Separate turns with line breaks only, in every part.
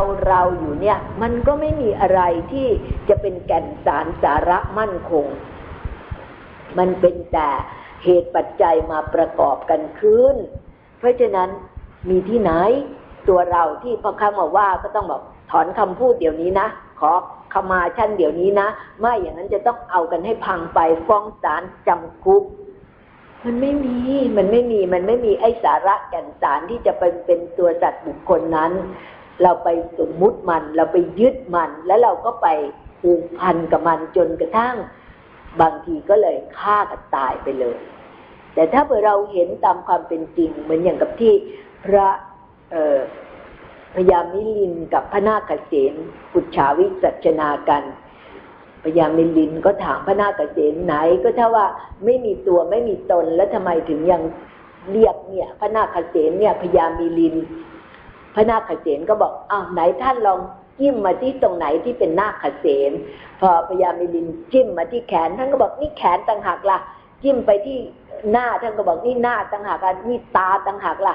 เราเราอยู่เนี่ยมันก็ไม่มีอะไรที่จะเป็นแก่นสารสาระมั่นคง มันเป็นแต่เหตุปัจจัยมาประกอบกันขึ้น เพราะฉะนั้นมีที่ไหน ตัวเราที่พอคำมาว่าก็ต้องบอกถอนคำพูดเดี๋ยวนี้นะ ขอขมาชั้นเดี๋ยวนี้นะ ไม่อย่างนั้นจะต้องเอากันให้พังไปฟ้องศาลจำคุกมันไม่มี มันไม่มี มันไม่มีไอ้สาระแก่นสารที่จะเป็นเป็นตัวจัดบุคคลนั้น เราไปสมมุติมัน เราไปยึดมัน แล้วเราก็ไปผูกพันกับมันจนกระทั่ง บางทีก็เลยฆ่ากันตายไปเลย แต่ถ้าเผื่อเราเห็นตามความเป็นจริง เหมือนอย่างกับที่พระพญามิลินกับพระนาคเษนปุจฉาวิสัชนากันพญามิลินก็ถามพระนาคเษนไหน ก็ถ้าว่าไม่มีตัวไม่มีตนแล้วทำไมถึงยังเรียกเนี่ยพระนาคเษนเนี่ยพญามิลิน พระนาคเษนก็บอกอ้าวไหนท่านลองจิ้มมาที่ตรงไหนที่เป็นนาคเษนพอพญามิลินจิ้มมาที่แขนท่านก็บอกนี่แขนต่างหากล่ะ จิ้มไปที่หน้าท่านก็บอกนี่หน้าต่างหากล่ะนี่ตาต่างหากล่ะ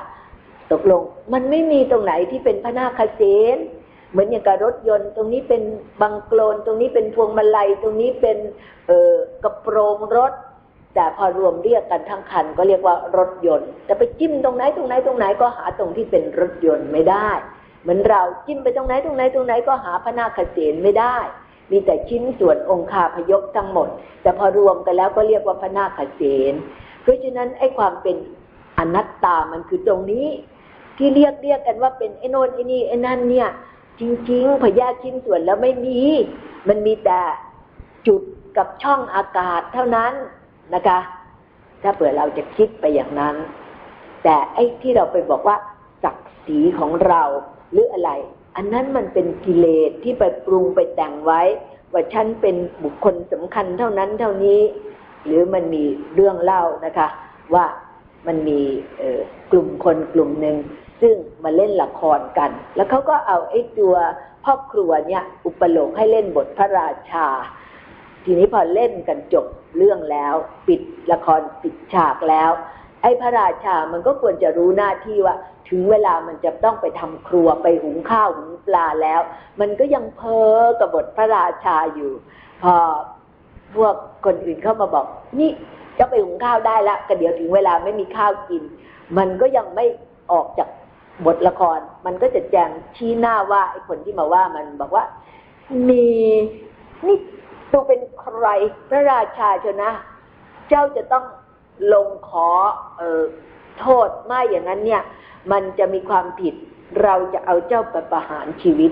ตกลงมันไม่มีตรงไหนที่เป็นพระนาคเษนเหมือนอย่างกับรถยนต์ ตรงนี้เป็นบังโคลนตรงนี้เป็นพวงมาลัยตรงนี้เป็นเอ่อกระโปรงรถ แต่พอรวมเรียกกันทั้งคันก็เรียกว่ารถยนต์ แต่ไปจิ้มตรงไหนตรงไหนตรงไหนก็หาตรงที่เป็นรถยนต์ไม่ได้ เหมือนเราจิ้มไปตรงไหนตรงไหนตรงไหนก็หาพระนาคเษนไม่ได้ มีแต่ชิ้นส่วนองคาพยพทั้งหมด แต่พอรวมกันแล้วก็เรียกว่าพระนาคเษนเพราะฉะนั้นไอ้ความเป็นอนัตตามันคือตรงนี้ ที่เรียกเรียกกันว่าเป็นไอ้นนไอ้นี่ไอ้นั่นเนี่ย จริง ๆ พยาชิ้นส่วนแล้วไม่มี มันมีแต่จุดกับช่องอากาศเท่านั้น นะคะ ถ้าเผื่อเราจะคิดไปอย่างนั้น แต่ไอ้ที่เราไปบอกว่าศักดิ์ศรีของเราหรืออะไร อันนั้นมันเป็นกิเลสที่ไปปรุงไปแต่งไว้ ว่าฉันเป็นบุคคลสำคัญเท่านั้นเท่านี้ หรือมันมีเรื่องเล่านะคะ ว่ามันมีกลุ่มคนกลุ่มหนึ่งซึ่งมาเล่นละครกัน แล้วเขาก็เอาไอ้ตัวพ่อครัวเนี่ยอุปโลกให้เล่นบทพระราชา ทีนี้พอเล่นกันจบเรื่องแล้ว ปิดละครปิดฉากแล้ว ไอ้พระราชามันก็ควรจะรู้หน้าที่ว่า ถึงเวลามันจะต้องไปทำครัวไปหุงข้าวหุงปลาแล้ว มันก็ยังเพ้อกับบทพระราชาอยู่ พอพวกคนอื่นเข้ามาบอก นี่จะไปหุงข้าวได้ละก็เดี๋ยวถึงเวลาไม่มีข้าวกิน มันก็ยังไม่ออกจากบทละคร มันก็จะแจงชี้หน้าว่าไอ้คนที่มาว่ามันบอกว่า มีนี่ ตัวเป็นใครพระราชาเชนะ เจ้าจะต้องลงขอเออโทษไม่อย่างนั้นเนี่ย มันจะมีความผิดเราจะเอาเจ้าไปประหารชีวิต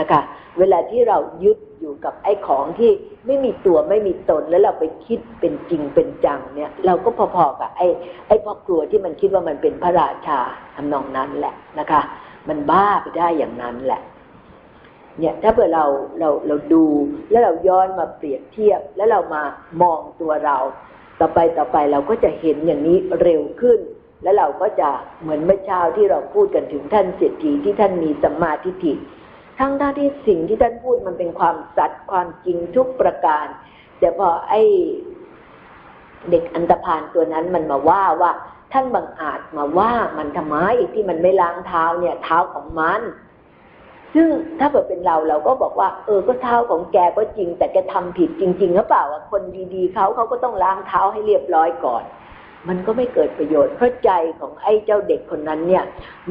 นะคะ เวลาที่เรายึดอยู่กับไอ้ของที่ไม่มีตัวไม่มีตนแล้วเราไปคิดเป็นจริงเป็นจังเนี่ย เราก็พอๆกับไอ้ไอ้พ่อครัวที่มันคิดว่ามันเป็นพระราชาทำนองนั้นแหละนะคะ มันบ้าไปได้อย่างนั้นแหละ เนี่ยถ้าเผื่อเราเราเราดูแล้วเราย้อนมาเปรียบเทียบ แล้วเรามามองตัวเรา ต่อไปต่อไปเราก็จะเห็นอย่างนี้เร็วขึ้น แล้วเราก็จะเหมือนเมื่อเช้าที่เราพูดกันถึงท่านเศรษฐีที่ท่านมีสัมมาทิฏฐิทั้งท่าที่สิ่งที่ท่านพูดมันเป็นความสัตย์ความจริงทุกประการ แต่พอไอ้เด็กอันตรพานตัวนั้นมันมาว่าว่าท่านบังอาจมาว่ามันทำไมที่มันไม่ล้างเท้าเนี่ยเท้าของมัน ซึ่งถ้าเกิดเป็นเราเราก็บอกว่า เออก็เท้าของแกก็จริง แต่แกทำผิดจริง ๆ หรือเปล่าอะคนดีๆเขาเขาก็ต้องล้างเท้าให้เรียบร้อยก่อน มันก็ไม่เกิดประโยชน์เพราะใจของไอ้เจ้าเด็กคนนั้นเนี่ย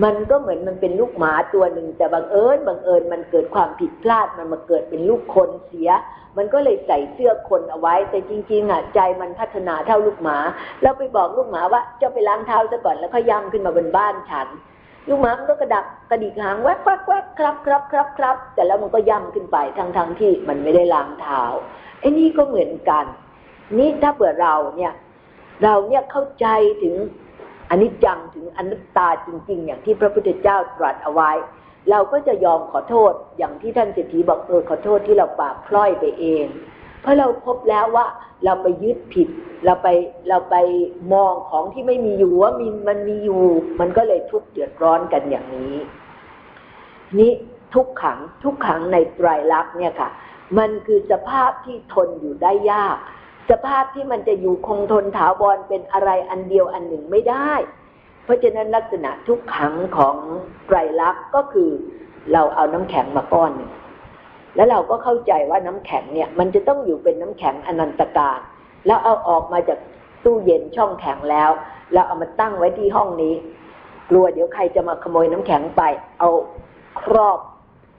มันก็เหมือนมันเป็นลูกหมาตัวหนึ่งแต่บังเอิญบังเอิญมันเกิดความผิดพลาดมันมาเกิดเป็นลูกคนเสีย มันก็เลยใส่เสื้อคนเอาไว้ แต่จริงๆอะใจมันพัฒนาเท่าลูกหมาแล้วไปบอกลูกหมาว่าเจ้าไปล้างเท้าซะก่อนแล้วก็ย่ำขึ้นมาบนบ้านฉัน ลูกหมามันก็กระดักกระดิกหางแวกแวกแวกครับครับครับครับแต่แล้วมันก็ย่ำขึ้นไปทั้งทั้งที่มันไม่ได้ล้างเท้าไอ้นี่ก็เหมือนกัน นี่ถ้าเผื่อเราเนี่ย เราเนี่ยเข้าใจถึงอนิจจังถึงอนัตตาจริง ๆ อย่างที่พระพุทธเจ้าตรัสเอาไว้ เราก็จะยอมขอโทษอย่างที่ท่านเศรษฐีบอกเออขอโทษที่เราปากพล่อยไปเอง ราะเราพบแล้วว่าเราไปยึดผิด เราไปเราไปมองของที่ไม่มีอยู่ว่ามีมันมีอยู่ มันก็เลยทุกข์เดือดร้อนกันอย่างนี้ นี่ทุกขังทุกขังในไตรลักษณ์เนี่ยค่ะ มันคือสภาพที่ทนอยู่ได้ยาก สภาพที่มันจะอยู่คงทนถาวรเป็นอะไรอันเดียวอันหนึ่งไม่ได้ เพราะฉะนั้นลักษณะทุกขังของไตรลักษณ์ก็คือเราเอาน้ำแข็งมาก้อนหนึ่ง แล้วเราก็เข้าใจว่าน้ำแข็งเนี่ยมันจะต้องอยู่เป็นน้ำแข็งอนันตการ แล้วเอาออกมาจากตู้เย็นช่องแข็งแล้ว เราเอามาตั้งไว้ที่ห้องนี้ กลัวเดี๋ยวใครจะมาขโมยน้ำแข็งไป เอาครอบ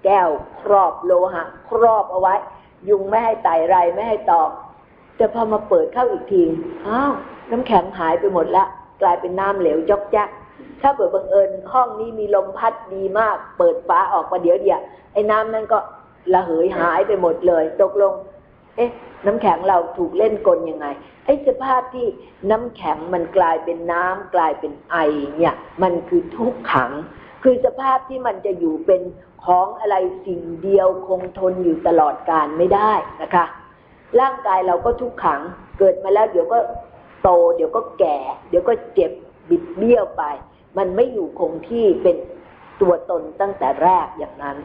แก้วครอบโลหะ ครอบเอาไว้ ยุงไม่ให้ไต่ไรไม่ให้ตอกแต่พอมาเปิดเข้าอีกทีอ้าวน้ำแข็งหายไปหมดละกลายเป็นน้ำเหลวจอกแจ๊กถ้าเปิดบังเอิญห้องนี้มีลมพัดดีมาก เปิดฝาออกมาเดี๋ยวเดียวไอ้น้ำนั้นก็ ระเหยหายไปหมดเลย ตกลง เอ๊ะ น้ำแข็งเราถูกเล่นกลยังไงไอ้สภาพที่น้ำแข็งมันกลายเป็นน้ำกลายเป็นไอเนี่ย มันคือทุกขัง คือสภาพที่มันจะอยู่เป็นของอะไรสิ่งเดียวคงทนอยู่ตลอดการไม่ได้นะคะ ร่างกายเราก็ทุกขังเกิดมาแล้วเดี๋ยวก็โต เดี๋ยวก็แก่ เดี๋ยวก็เจ็บบิดเบี้ยวไป มันไม่อยู่คงที่เป็นตัวตนตั้งแต่แรกอย่างนั้น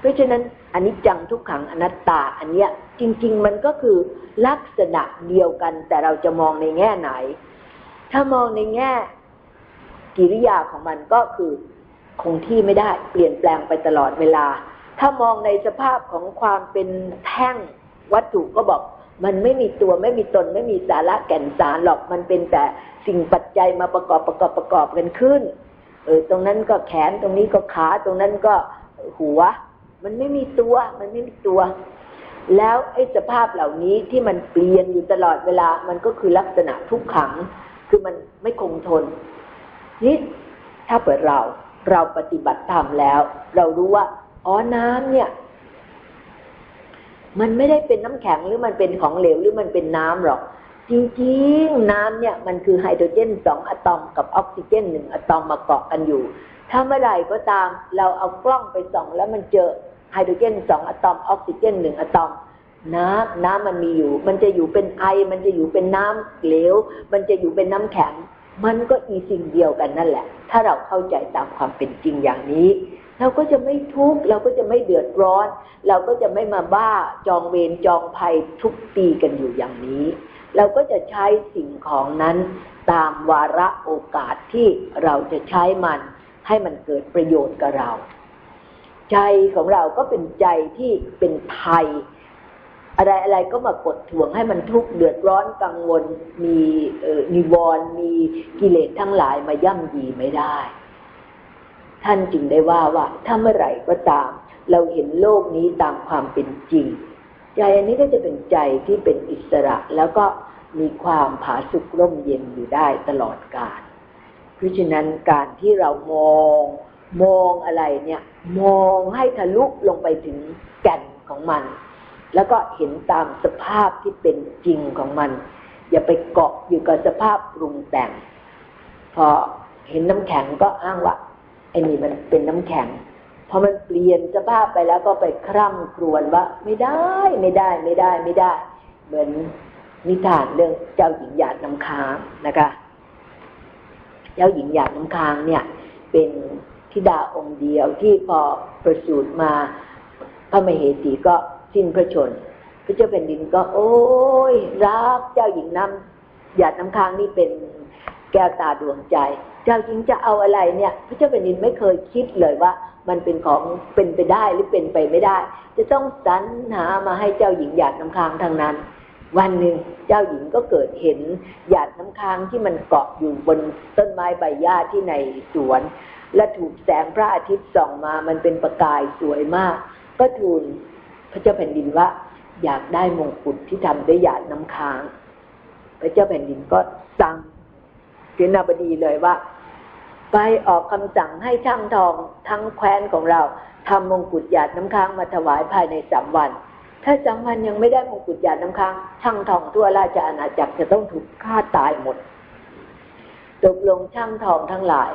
เพราะฉะนั้นอันนี้จังทุกขังอนัตตาอันเนี้ยจริง ๆ มันก็คือลักษณะเดียวกัน แต่เราจะมองในแง่ไหน ถ้ามองในแง่ กิริยาของมันก็คือคงที่ไม่ได้เปลี่ยนแปลงไปตลอดเวลา ถ้ามองในสภาพของความเป็นแท่งวัตถุก็บอกมันไม่มีตัวไม่มีตนไม่มีสาระแก่นสารหรอกมันเป็นแต่สิ่งปัจจัยมาประกอบประกอบประกอบกันขึ้น เออตรงนั้นก็แขนตรงนี้ก็ขาตรงนั้นก็หัว มันไม่มีตัว มันไม่มีตัว แล้วไอ้สภาพเหล่านี้ที่มันเปลี่ยนอยู่ตลอดเวลา มันก็คือลักษณะทุกขัง คือมันไม่คงทนนี่ถ้าเปิดเราเราปฏิบัติธรรมแล้ว เรารู้ว่าอ๋อน้ำเนี่ย มันไม่ได้เป็นน้ำแข็งหรือมันเป็นของเหลวหรือมันเป็นน้ำหรอก จริงๆ น้ำเนี่ยมันคือไฮโดรเจนสองอะตอมกับออกซิเจนหนึ่งอะตอมมาเกาะกันอยู่ ถ้าเมื่อไหร่ก็ตาม เราเอากล้องไปส่องแล้วมันเจอ ไฮโดรเจนสองอะตอมออกซิเจนหนึ่งอะตอมน้ำน้ำมันมีอยู่ มันจะอยู่เป็นไอ มันจะอยู่เป็นน้ำเหลว มันจะอยู่เป็นน้ำแข็ง มันก็อีสิ่งเดียวกันนั่นแหละ ถ้าเราเข้าใจตามความเป็นจริงอย่างนี้ เราก็จะไม่ทุกข์ เราก็จะไม่เดือดร้อน เราก็จะไม่มาบ้าจองเวรจองภัยทุกตีกันอยู่อย่างนี้ เราก็จะใช้สิ่งของนั้น ตามวาระโอกาสที่เราจะใช้มัน ให้มันเกิดประโยชน์กับเรา ใจของเราก็เป็นใจที่เป็นไทย อะไรอะไรก็มากดถ่วงให้มันทุกข์เดือดร้อนกังวล มีเอ่อนิวรณ์มีกิเลสทั้งหลายมาย่ำยีไม่ได้ ท่านจึงได้ว่าว่าถ้าเมื่อไหร่ก็ตาม เราเห็นโลกนี้ตามความเป็นจริง ใจอันนี้ก็จะเป็นใจที่เป็นอิสระแล้วก็มีความผาสุกร่มเย็นอยู่ได้ตลอดกาลเพราะฉะนั้นการที่เรามองมองอะไรเนี่ย มองให้ทะลุลงไปถึงแก่นของมัน แล้วก็เห็นตามสภาพที่เป็นจริงของมัน อย่าไปเกาะอยู่กับสภาพปรุงแต่ง พอเห็นน้ำแข็งก็อ้างว่าไอ้นี่มันเป็นน้ำแข็งพอมันเปลี่ยนสภาพไปแล้วก็ไปคร่ำครวญว่า ไม่ได้ไม่ได้ไม่ได้ไม่ได้ เหมือนนิทานเรื่องเจ้าหญิงหยาดน้ำค้างนะคะ เจ้าหญิงหยาดน้ำค้างเนี่ย เป็น ธิดาองค์เดียวที่พอประสูติมาพระมเหสีก็สิ้นพระชน พระเจ้าแผ่นดินก็ โอ้ยรักเจ้าหญิงน้ำหยาดน้ำค้างนี่เป็นแก้วตาดวงใจ เจ้าหญิงจะเอาอะไรเนี่ย พระเจ้าแผ่นดินไม่เคยคิดเลยว่า มันเป็นของเป็นไปได้หรือเป็นไปไม่ได้ จะต้องสรรหามาให้เจ้าหญิงหยาดน้ำค้างทางนั้น วันหนึ่งเจ้าหญิงก็เกิดเห็นหยาดน้ำค้างที่มันเกาะอยู่บนต้นไม้ใบหญ้าที่ในสวน และถูกแสงพระอาทิตย์ส่องมามันเป็นประกายสวยมาก ก็ทูลพระเจ้าแผ่นดินว่า อยากได้มงกุฎที่ทำด้วยหยาดน้ำค้าง พระเจ้าแผ่นดินก็สั่งเสนาบดีเลยว่า ไปออกคำสั่งให้ช่างทองทั้งแคว้นของเราทำมงกุฎหยาดน้ำค้างมาถวายภายในสามวัน ถ้าสามวันยังไม่ได้มงกุฎหยาดน้ำค้าง ช่างทองทั่วราชอาณาจักรจะต้องถูกฆ่าตายหมดตกลงช่างทองทั้งหลาย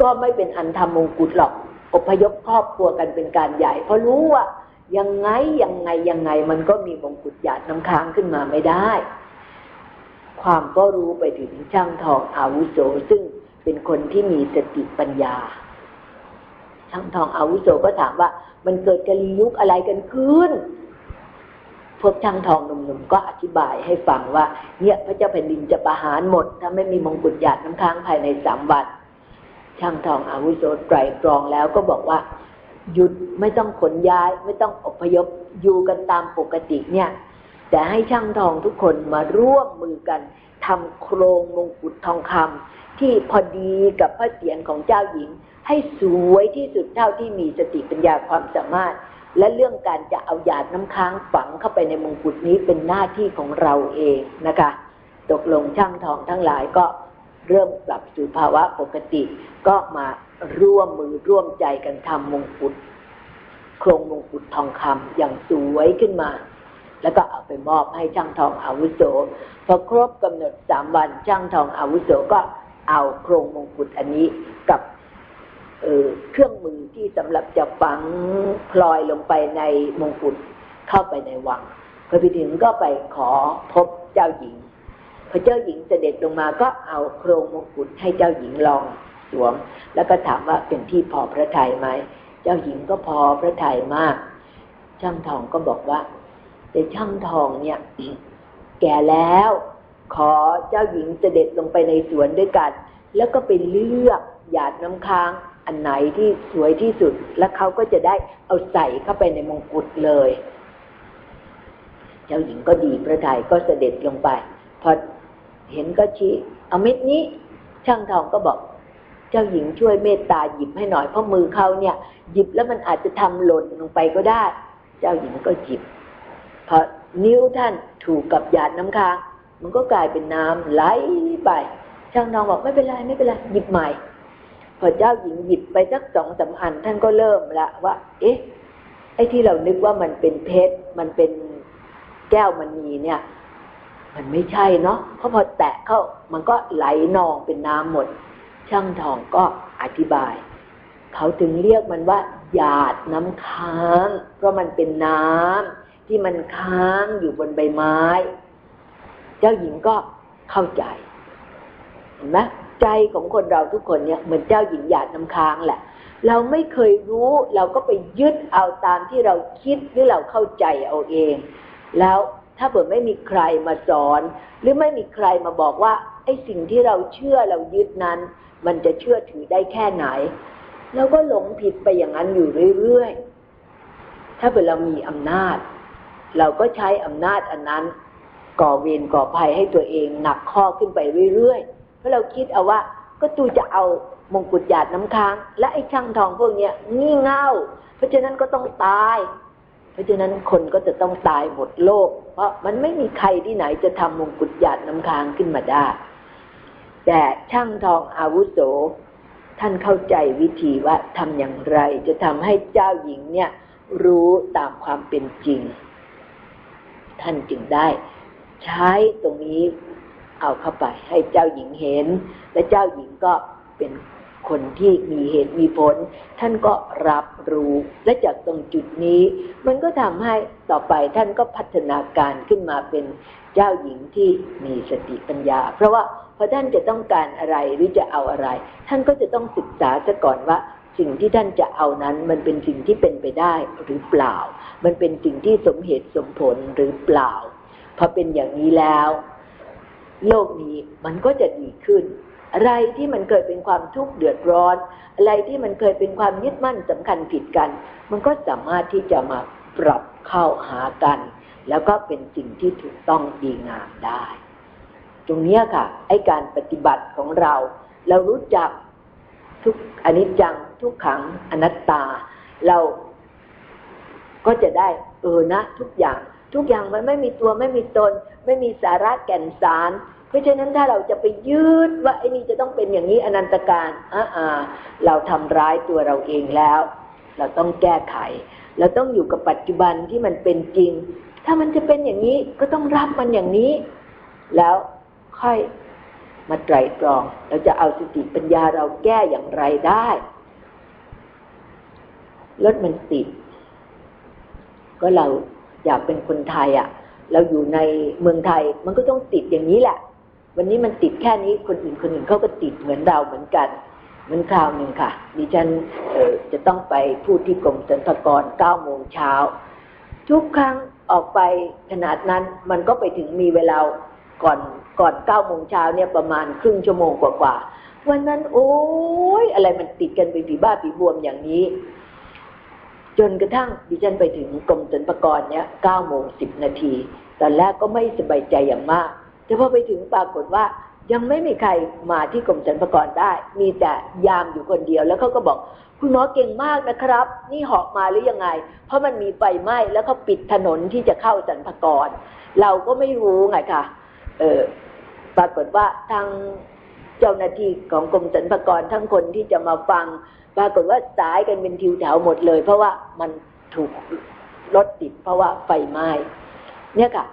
ก็ไม่เป็นอันทำมงกุฎหรอกอพยพครอบครัวกันเป็นการใหญ่ เพราะรู้ว่ายังไงยังไงยังไงมันก็มีมงกุฎหยาดน้ำค้างขึ้นมาไม่ได้ ความก็รู้ไปถึงช่างทองอาวุโสซึ่งเป็นคนที่มีสติปัญญา ช่างทองอาวุโสก็ถามว่า มันเกิดกะลียุคอะไรกันขึ้น พวกช่างทองหนุ่มๆก็อธิบายให้ฟังว่า เนี่ยพระเจ้าแผ่นดินจะประหารหมด ถ้าไม่มีมงกุฎหยาดน้ำค้างภายในสามวัน ช่างทองอาวุโสไตรตรองแล้วก็บอกว่า หยุดไม่ต้องขนย้าย ไม่ต้องอพยพอยู่กันตามปกติเนี่ย แต่ให้ช่างทองทุกคนมาร่วมมือกันทำโครงมงกุฎทองคำที่พอดีกับพระเศียรของเจ้าหญิง ให้สวยที่สุดเท่าที่มีสติปัญญาความสามารถ และเรื่องการจะเอาหยาดน้ำค้างฝังเข้าไปในมงกุฎนี้เป็นหน้าที่ของเราเองนะคะ ตกลงช่างทองทั้งหลายก็ เริ่มกลับสู่ภาวะปกติ ก็มาร่วมมือร่วมใจกันทำมงกุฎโครงมงกุฎทองคำอย่างสวยขึ้นมา แล้วก็เอาไปมอบให้ช่างทองอาวุโสพอครบกำหนดสามวันช่างทองอาวุโสก็เอาโครงมงกุฎอันนี้กับเเครื่องมือที่สำหรับจะฝังพลอยลงไปในมงกุฎเข้าไปในวังพอไปถึงก็ไปขอพบเจ้าหญิง พอเจ้าหญิงเสด็จลงมาก็เอาโครงมงกุฎให้เจ้าหญิงลองสวม แล้วก็ถามว่าเป็นที่พอพระทัยไหม เจ้าหญิงก็พอพระทัยมาก ช่างทองก็บอกว่าแต่ช่างทองเนี่ย แก่แล้ว ขอเจ้าหญิงเสด็จลงไปในสวนด้วยกัน แล้วก็ไปเลือกหยาดน้ำค้างอันไหนที่สวยที่สุด แล้วเขาก็จะได้เอาใส่เข้าไปในมงกุฎเลย เจ้าหญิงก็ดีพระทัยก็เสด็จลงไป พอ เห็นก็ชี้ เอาเม็ดนี้ ช่างทองก็บอก เจ้าหญิงช่วยเมตตาหยิบให้หน่อยเพราะมือเขาเนี่ย หยิบแล้วมันอาจจะทำหล่นลงไปก็ได้ เจ้าหญิงก็หยิบพอนิ้วท่านถูกกับหยาดน้ำค้าง มันก็กลายเป็นน้ำไหลไป ช่างทองบอกไม่เป็นไรไม่เป็นไรหยิบใหม่ พอเจ้าหญิงหยิบไปสักสองสาอันท่านก็เริ่มละว่า เอ๊ะไอ้ที่เรานึกว่ามันเป็นเพชรมันเป็นแก้วมณีเนี่ย มันไม่ใช่เนาะเพราะพอแตะเข้ามันก็ไหลนองเป็นน้ำหมด ช่างทองก็อธิบาย เขาถึงเรียกมันว่า หยาดน้ำค้าง เพราะมันเป็นน้ำที่มันค้างอยู่บนใบไม้ เจ้าหญิงก็เข้าใจเห็นไหมใจของคนเราทุกคนเนี่ยเหมือนเจ้าหญิงหยาดน้ำค้างแหละ เราไม่เคยรู้เราก็ไปยึดเอาตามที่เราคิดหรือเราเข้าใจเอาเอง แล้ว ถ้าเผื่อไม่มีใครมาสอน หรือไม่มีใครมาบอกว่าไอ้สิ่งที่เราเชื่อเรายึดนั้น มันจะเชื่อถือได้แค่ไหนเราก็หลงผิดไปอย่างนั้นอยู่เรื่อยๆ ถ้าเผื่อเรามีอำนาจ เราก็ใช้อำนาจอันนั้น ก่อเวรก่อภัยให้ตัวเองหนักข้อขึ้นไปเรื่อยๆ เพราะเราคิดเอาว่าก็ตูจะเอามงกุฎหยาดน้ำค้าง และไอ้ช่างทองพวกเนี้ยงี่เง่า เพราะฉะนั้นก็ต้องตาย เพราะฉะนั้นคนก็จะต้องตายหมดโลก เพราะมันไม่มีใครที่ไหนจะทำมงกุฎหยาดน้ำค้างขึ้นมาได้ แต่ช่างทองอาวุโส ท่านเข้าใจวิธีว่าทำอย่างไร จะทำให้เจ้าหญิงเนี่ยรู้ตามความเป็นจริง ท่านจึงได้ ใช้ตรงนี้เอาเข้าไปให้เจ้าหญิงเห็น และเจ้าหญิงก็เป็น คนที่มีเหตุมีผล ท่านก็รับรู้ และจากตรงจุดนี้ มันก็ทำให้ต่อไปท่านก็พัฒนาการขึ้นมาเป็นเจ้าหญิงที่มีสติปัญญา เพราะว่าพอท่านจะต้องการอะไรหรือจะเอาอะไร ท่านก็จะต้องศึกษาซะก่อนว่าสิ่งที่ท่านจะเอานั้นมันเป็นสิ่งที่เป็นไปได้หรือเปล่า มันเป็นสิ่งที่สมเหตุสมผลหรือเปล่า พอเป็นอย่างนี้แล้ว โลกนี้มันก็จะดีขึ้น อะไรที่มันเคยเป็นความทุกข์เดือดร้อน อะไรที่มันเคยเป็นความยึดมั่นสำคัญผิดกัน มันก็สามารถที่จะมาปรับเข้าหากัน แล้วก็เป็นสิ่งที่ถูกต้องดีงามได้ ตรงนี้ค่ะไอการปฏิบัติของเรา เรารู้จักทุกอนิจจังทุกขังอนัตตา เราก็จะได้เออนะ ทุกอย่าง ทุกอย่างมันไม่มีตัวไม่มีตน ไม่มีสาระแก่นสาร ราะฉะนั้นถ้าเราจะไปยืดว่าไอ้นี่จะต้องเป็นอย่างนี้อนันตการอ่าเราทำร้ายตัวเราเองแล้ว เราต้องแก้ไข เราต้องอยู่กับปัจจุบันที่มันเป็นจริง ถ้ามันจะเป็นอย่างนี้ก็ต้องรับมันอย่างนี้ แล้วค่อยมาไตรตรอง เราจะเอาสติปัญญาเราแก้อย่างไรได้รถมันติด ก็เราอยากเป็นคนไทยอะ่ะ เราอยู่ในเมืองไทยมันก็ต้องติดอย่างนี้แหละ วันนี้มันติดแค่นี้คนอื่นคนอื่นเขาก็ติดเหมือนเราเหมือนกันเหมือนคราวหนึ่งค่ะ ดิฉันจะต้องไปพูดที่กรมสรรพากรเก้าโมงเช้า ทุกครั้งออกไปขนาดนั้นมันก็ไปถึงมีเวลาก่อนก่อนเก้าโมงเช้าเนี่ยประมาณครึ่งชั่วโมงกว่าๆวันนั้น โอ้ยอะไรมันติดกันไปผีบ้าผีบวมอย่างนี้ จนกระทั่งดิฉันไปถึงกรมสรรพากรเนี่ยเก้าโมงสิบนาทีตอนแรกก็ไม่สบายใจอย่างมาก แต่พอไปถึงปรากฏว่ายังไม่มีใครมาที่กรมสรรพากรได้ มีแต่ยามอยู่คนเดียว แล้วเขาก็บอก คุณหมอเก่งมากนะครับ นี่เหาะมาหรือยังไง เพราะมันมีไฟไหม้แล้วเขาปิดถนนที่จะเข้าสรรพากร เราก็ไม่รู้ไงค่ะ เออปรากฏว่าทางเจ้าหน้าที่ของกรมสรรพากรทั้งคนที่จะมาฟัง ปรากฏว่าสายกันเป็นทิวแถวหมดเลย เพราะว่ามันถูกรถติดเพราะว่าไฟไหม้เนี่ยค่ะ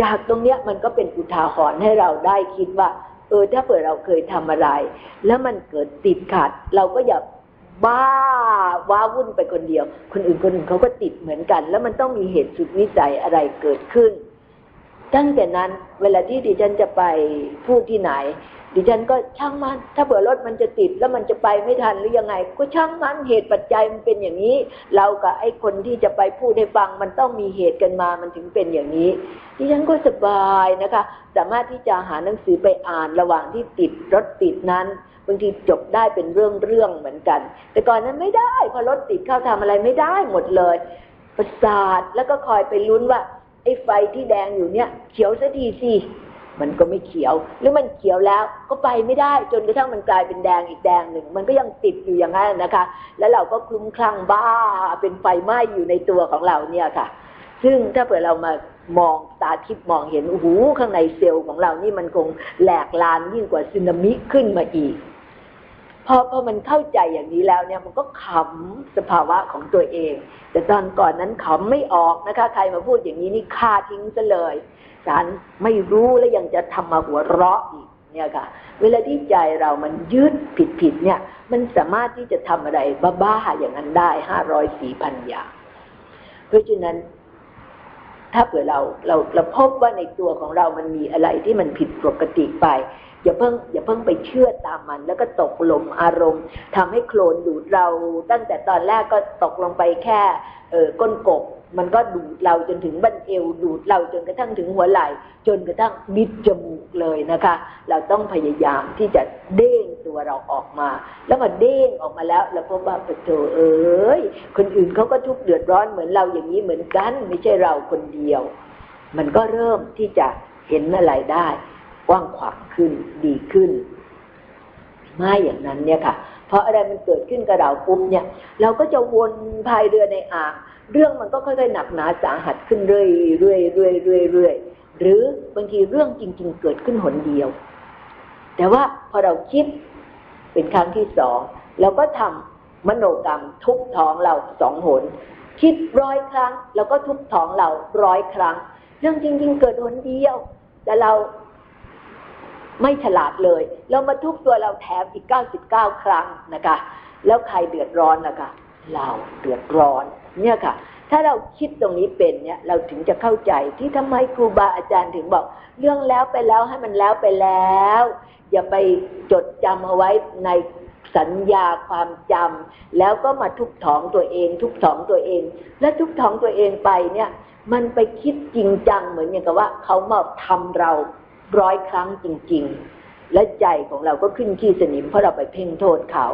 จากตรงเนี้ยมันก็เป็นอุทาหรณ์ให้เราได้คิดว่า เออถ้าเผื่อเราเคยทำอะไร แล้วมันเกิดติดขัด เราก็อย่าบ้าว้าวุ่นไปคนเดียว คนอื่นคนอื่นเขาก็ติดเหมือนกัน แล้วมันต้องมีเหตุสุดวิสัยอะไรเกิดขึ้น ตั้งแต่นั้นเวลาที่ดิฉันจะไปพูดที่ไหน ดิฉันก็ช่างมัน ถ้าเผื่อรถมันจะติดแล้วมันจะไปไม่ทันหรือยังไง ก็ช่างมันเหตุปัจจัยมันเป็นอย่างนี้ เรากับไอ้คนที่จะไปพูดให้ฟังมันต้องมีเหตุกันมามันถึงเป็นอย่างนี้ ดิฉันก็สบายนะคะ สามารถที่จะหาหนังสือไปอ่านระหว่างที่ติดรถติดนั้นบางทีจบได้เป็นเรื่องเรื่องเหมือนกัน แต่ก่อนนั้นไม่ได้ พอรถติดเข้าทำอะไรไม่ได้หมดเลย ประสาทแล้วก็คอยไปลุ้นว่า ไอ้ไฟที่แดงอยู่เนี่ย เขียวสักทีสิมันก็ไม่เขียว หรือมันเขียวแล้วก็ไปไม่ได้ จนกระทั่งมันกลายเป็นแดงอีกแดงหนึ่ง มันก็ยังติดอยู่อย่างนั้นนะคะ แล้วเราก็คลุ้มคลั่งบ้าเป็นไฟไหม้อยู่ในตัวของเราเนี่ยค่ะ ซึ่งถ้าเผื่อเรามามองตาทิพย์มองเห็นโอ้โหข้างในเซลล์ของเรานี่มันคงแหลกลานยิ่งกว่าสึนามิขึ้นมาอีก อพอมันเข้าใจอย่างนี้แล้วเนี่ยมันก็ขำสภาวะของตัวเอง แต่ตอนก่อนนั้นขำไม่ออกนะคะ ใครมาพูดอย่างนี้นี่ฆ่าทิ้งซะเลยฉันไม่รู้แล้วยังจะทำมาหัวเราะอีกเนี่ยค่ะ เวลาที่ใจเรามันยึดผิดผิดๆเนี่ย มันสามารถที่จะทำอะไรบ้าๆอย่างนั้นได้ห้าร้อยสี่พันอย่างเพราะฉะนั้น ถ้าเผื่อเราเราเราพบว่าในตัวของเรามันมีอะไรที่มันผิดปกติไป อย่าเพิ่งอย่าเพิ่งไปเชื่อตามมัน แล้วก็ตกหลมอารมณ์ทำให้โคลนดูดเราตั้งแต่ตอนแรกก็ตกลงไปแค่เออก้นกบ มันก็ดูดเราจนถึงบั้นเอวดูดเราจนกระทั่งถึงหัวไหล่ จนกระทั่งมิดจมูกเลยนะคะ เราต้องพยายามที่จะเด้งตัวเราออกมา แล้วมาเด้งออกมาแล้วเราพบว่าปะโถเอ้ยคนอื่นเขาก็ทุกข์เดือดร้อนเหมือนเราอย่างนี้เหมือนกัน ไม่ใช่เราคนเดียว มันก็เริ่มที่จะเห็นอะไรได้ กว้างขวางขึ้นดีขึ้น ไม่อย่างนั้นเนี่ยค่ะ เพราะอะไรมันเกิดขึ้นกับเราปุ๊บเนี่ย เราก็จะวนพายเรือในอ่างเรื่องมันก็ค่อยๆหนักหนาสาหัสขึ้นเรื่อยๆเรื่อยๆเรื่อยๆเรื่อยหรือบางทีเรื่องจริง ๆ เกิดขึ้นหนเดียว แต่ว่าพอเราคิดเป็นครั้งที่สองเราก็ทำมโนกรรมทุบท้องเราสองหน คิดร้อยครั้ง แล้วก็ทุบท้องเราร้อยครั้ง เรื่องจริง ๆ เกิดหนเดียว แต่เรา ไม่ฉลาดเลย เรามาทุบตัวเราแถมอีกเก้าสิบเก้าครั้งนะคะ แล้วใครเดือดร้อนนะคะ เราเดือดร้อน เนี่ยค่ะ ถ้าเราคิดตรงนี้เป็นเนี่ย เราถึงจะเข้าใจที่ทำไมครูบาอาจารย์ถึงบอก เรื่องแล้วไปแล้วให้มันแล้วไปแล้ว อย่าไปจดจำเอาไว้ในสัญญาความจำแล้วก็มาทุบท้องตัวเอง ทุบท้องตัวเอง และทุบท้องตัวเองไปเนี่ย มันไปคิดจริงจังเหมือนอย่างกับว่าเขามาทำเรา ร้อยครั้งจริง ๆ และใจของเราก็ขึ้นขี้สนิมเพราะเราไปเพ่งโทษเขา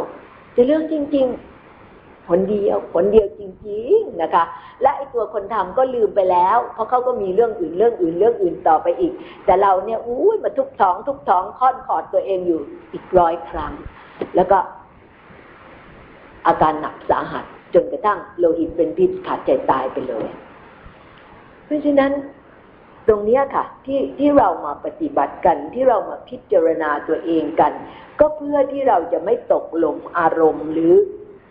แต่เรื่องจริง ๆ ผลเดียวผลเดียวจริง ๆนะคะ และไอตัวคนทำก็ลืมไปแล้ว เพราะเขาก็มีเรื่องอื่นเรื่องอื่นเรื่องอื่นต่อไปอีก แต่เราเนี่ยอุ้ยมาทุกท้อง ทุกท้องค่อนขอดตัวเองอยู่อีกร้อยครั้ง แล้วก็อาการหนักสาหัสจนกระทั่งโลหิตเป็นพิษขาดใจตายไปเลย เพราะฉะนั้น ตรงนี้ค่ะที่ที่เรามาปฏิบัติกันที่เรามาพิจารณาตัวเองกัน ก็เพื่อที่เราจะไม่ตกหลมอารมณ์หรือ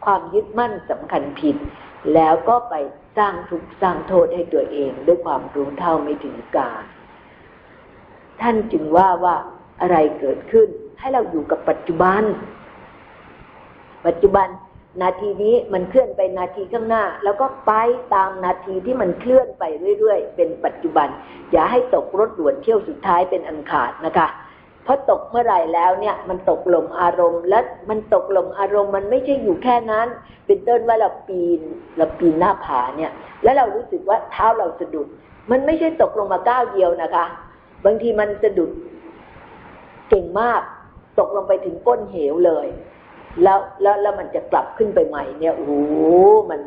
ความยึดมั่นสำคัญผิด แล้วก็ไปสร้างทุกข์สร้างโทษให้ตัวเอง ด้วยความรู้เท่าไม่ถึงการท่านจึงว่าว่าอะไรเกิดขึ้นให้เราอยู่กับปัจจุบัน ปัจจุบัน นาทีนี้มันเคลื่อนไปนาทีข้างหน้า แล้วก็ไปตามนาทีที่มันเคลื่อนไปเรื่อยๆ เป็นปัจจุบัน อย่าให้ตกรถด่วนเที่ยวสุดท้ายเป็นอันขาดนะคะเพราะตกเมื่อไหร่แล้วเนี่ยมันตกลมอารมณ์ และมันตกลมอารมณ์มันไม่ใช่อยู่แค่นั้น เป็นต้นว่าเราปีนเราปีนหน้าผาเนี่ย แล้วเรารู้สึกว่าเท้าเราสะดุด มันไม่ใช่ตกลงมาก้าวเดียวนะคะ บางทีมันสะดุดเก่งมาก ตกลงไปถึงก้นเหวเลย แล้วแล้วแล้วมันจะกลับขึ้นไปใหม่เนี่ยโอ้โหมัน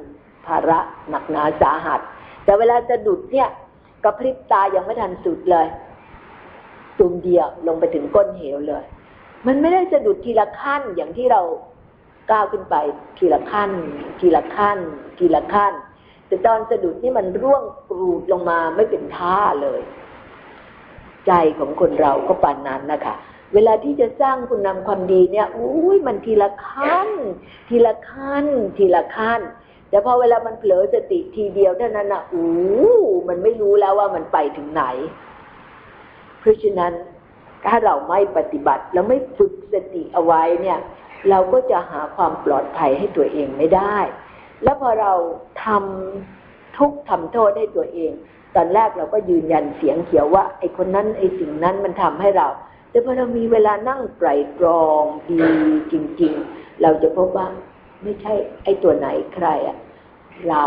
ภาระหนักหนาสาหัส แต่เวลาสะดุดเนี่ยกระพริบตายังไม่ทันสุดเลยตุ่มเดียวลงไปถึงก้นเหวเลย มันไม่ได้สะดุดทีละขั้นอย่างที่เราก้าวขึ้นไปทีละขั้น ทีละขั้น ทีละขั้น แต่ตอนสะดุดนี่มันร่วงกรูดลงมาไม่เป็นท่าเลย ใจของคนเราก็ปานนั้นนะคะ เวลาที่จะสร้างคุณนำความดีเนี่ยอุ้ยมันทีละขั้น ทีละขั้น ทีละขั้น แต่พอเวลามันเผลอสติทีเดียวเท่านั้นอะอู้มันไม่รู้แล้วว่ามันไปถึงไหน เพราะฉะนั้นถ้าเราไม่ปฏิบัติแล้วไม่ฝึกสติเอาไว้เนี่ย เราก็จะหาความปลอดภัยให้ตัวเองไม่ได้ แล้วพอเราทำทุกทำโทษให้ตัวเอง ตอนแรกเราก็ยืนยันเสียงเขียวว่าไอ้คนนั้นไอ้สิ่งนั้นมันทำให้เรา แต่พอเรามีเวลานั่งไตรตรองดีจริง ๆ เราจะพบว่าไม่ใช่ไอ้ตัวไหนใครอะเรา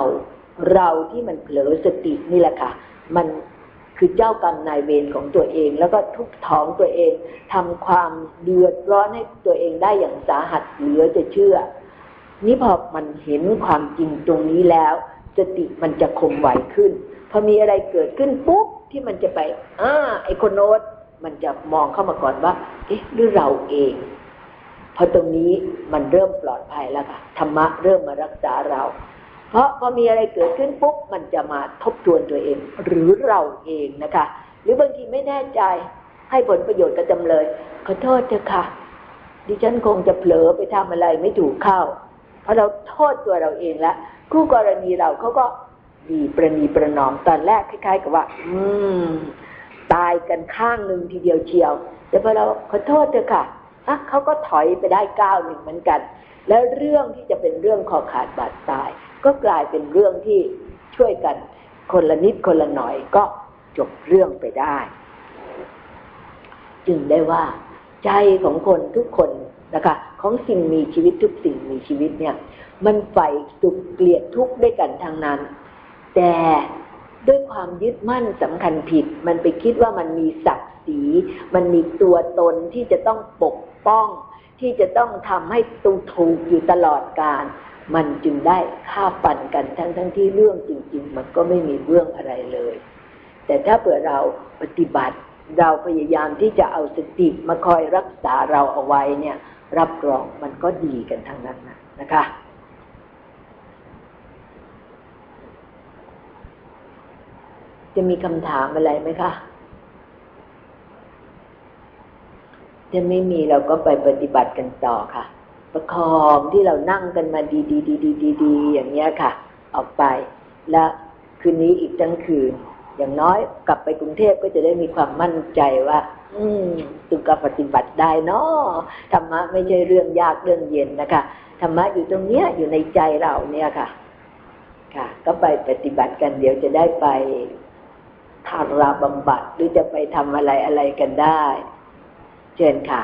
เราที่มันเผลอสตินี่แหละค่ะ มันคือเจ้ากรรมนายเวรของตัวเอง แล้วก็ทุกท้องตัวเองทำความเดือดร้อนให้ตัวเองได้อย่างสาหัสเหลือจะเชื่อ นี่พอมันเห็นความจริงตรงนี้แล้วสติมันจะคมไหวขึ้น พอมีอะไรเกิดขึ้นปุ๊บที่มันจะไปอ่าไอคนโน้ต มันจะมองเข้ามาก่อนว่า เอ๊ะหรือเราเอง พอตรงนี้มันเริ่มปลอดภัยแล้วค่ะธรรมะเริ่มมารักษาเรา เพราะพอมีอะไรเกิดขึ้นปุ๊บมันจะมาทบทวนตัวเอง หรือเราเองนะคะ หรือบางทีไม่แน่ใจให้ผลประโยชน์กับจำเลยขอโทษเถอะค่ะ ดิฉันคงจะเผลอไปทำอะไรไม่ถูกเข้า เพราะเราโทษตัวเราเองแล้วคู่กรณีเราเขาก็ดีประนีประนอมตอนแรกคล้ายๆ กับว่า อืม ตายกันข้างหนึ่งทีเดียวเชียวแต่พอเราขอโทษเถอะค่ะอะเขาก็ถอยไปได้ก้าวหนึ่งเหมือนกัน แล้วเรื่องที่จะเป็นเรื่องคอขาดบาดตาย ก็กลายเป็นเรื่องที่ช่วยกัน คนละนิดคนละหน่อยก็จบเรื่องไปได้ จึงได้ว่าใจของคนทุกคนนะคะ ของสิ่งมีชีวิตทุกสิ่งมีชีวิตเนี่ย มันใฝ่สุขเกลียดทุกข์ด้วยกันทางนั้น แต่ ด้วยความยึดมั่นสำคัญผิด มันไปคิดว่ามันมีศักดิ์ศรี มันมีตัวตนที่จะต้องปกป้อง ที่จะต้องทำให้ตูถูกอยู่ตลอดการ มันจึงได้ฆ่าปั่นกันทั้งทั้งที่เรื่องจริง ๆ มันก็ไม่มีเรื่องอะไรเลย แต่ถ้าเผื่อเราปฏิบัติ เราพยายามที่จะเอาสติมาคอยรักษาเราเอาไว้เนี่ย รับรองมันก็ดีกันทั้งนั้นนะนะคะ จะมีคำถามอะไรไหมคะถ้าไม่มีเราก็ไปปฏิบัติกันต่อค่ะ ประคองที่เรานั่งกันมาดีดีดีดีดีดีอย่างเงี้ยค่ะ ออกไป แล้วคืนนี้อีกทั้งคืน อย่างน้อยกลับไปกรุงเทพก็จะได้มีความมั่นใจว่า อืมตุกปฏิบัติได้เนาะธรรมะไม่ใช่เรื่องยากเรื่องเย็นนะคะธรรมะอยู่ตรงเนี้ยอยู่ในใจเราเนี่ยค่ะ ค่ะ ก็ไปปฏิบัติกันเดี๋ยวจะได้ไป ทาราบำบัดหรือจะไปทำอะไรอะไรกันได้ เชิญค่ะ